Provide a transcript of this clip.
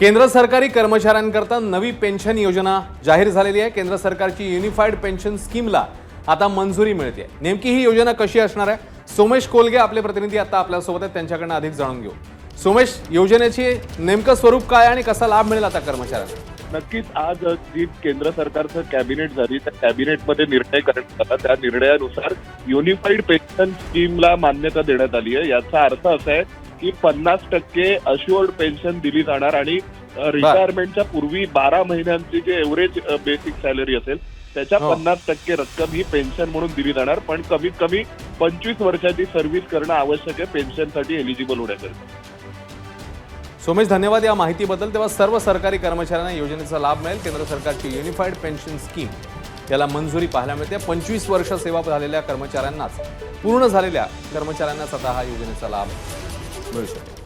केंद्र सरकारी कर्मचाऱ्यांकरता नवी पेन्शन योजना जाहीर झालेली आहे. केंद्र सरकारची युनिफाईड पेन्शन स्कीमला आता मंजुरी मिळते नेमकी ही योजना कशी असणार आहे? सोमेश कोलगे आपले प्रतिनिधी आता आपल्यासोबत आहेत. त्यांच्याकडनं अधिक जाणून घेऊ. सोमेश योजनेची नेमकं स्वरूप काय आणि कसा लाभ मिळेल आता कर्मचाऱ्यांना? नक्कीच आज जी केंद्र सरकारचं कॅबिनेट झाली त्या कॅबिनेटमध्ये निर्णय करण्यात आला. त्या निर्णयानुसार युनिफाईड पेन्शन स्कीमला मान्यता देण्यात आली आहे. याचा अर्थ असा आहे की पन्नास टक्के अश्युअर्ड पेन्शन दिली जाणार आणि रिटायरमेंटच्या पूर्वी बारा महिन्यांची जे एव्हरेज बेसिक सॅलरी असेल त्याच्या हो. पन्नास टक्के रक्कम ही पेन्शन म्हणून दिली जाणार. पण कमीत कमी पंचवीस वर्षाची सर्व्हिस करणं आवश्यक आहे पेन्शनसाठी एलिजिबल होण्याकरिता. सोमेश धन्यवाद या माहितीबद्दल. तेव्हा सर्व सरकारी कर्मचाऱ्यांना योजनेचा लाभ मिळेल. केंद्र सरकारची युनिफाईड पेन्शन स्कीम याला मंजुरी पाहायला मिळते. पंचवीस वर्ष सेवा झालेल्या कर्मचाऱ्यांनाच पूर्ण झालेल्या कर्मचाऱ्यांनाच आता हा योजनेचा लाभ 보여줘